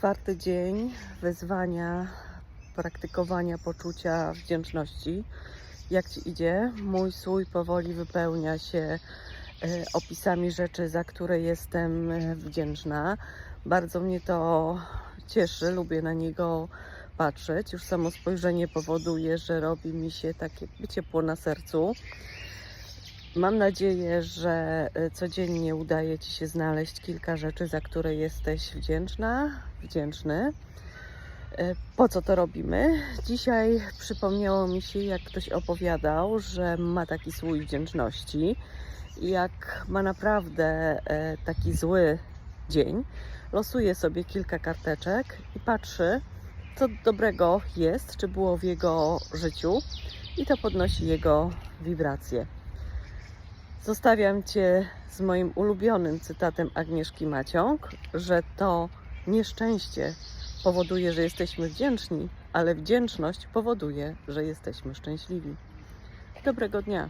czwarty dzień wyzwania praktykowania poczucia wdzięczności. Jak ci idzie? Mój słój powoli wypełnia się e, opisami rzeczy, za które jestem e, wdzięczna. Bardzo mnie to cieszy, lubię na niego patrzeć. Już samo spojrzenie powoduje, że robi mi się takie ciepło na sercu. Mam nadzieję, że e, codziennie udaje Ci się znaleźć kilka rzeczy, za które jesteś wdzięczna, wdzięczny. E, Po co to robimy? Dzisiaj przypomniało mi się, jak ktoś opowiadał, że ma taki słój wdzięczności jak ma naprawdę e, taki zły dzień, losuje sobie kilka karteczek i patrzy, co dobrego jest, czy było w jego życiu i to podnosi jego wibracje. Zostawiam Cię z moim ulubionym cytatem Agnieszki Maciąg, że to nieszczęście powoduje, że jesteśmy wdzięczni, ale wdzięczność powoduje, że jesteśmy szczęśliwi. Dobrego dnia.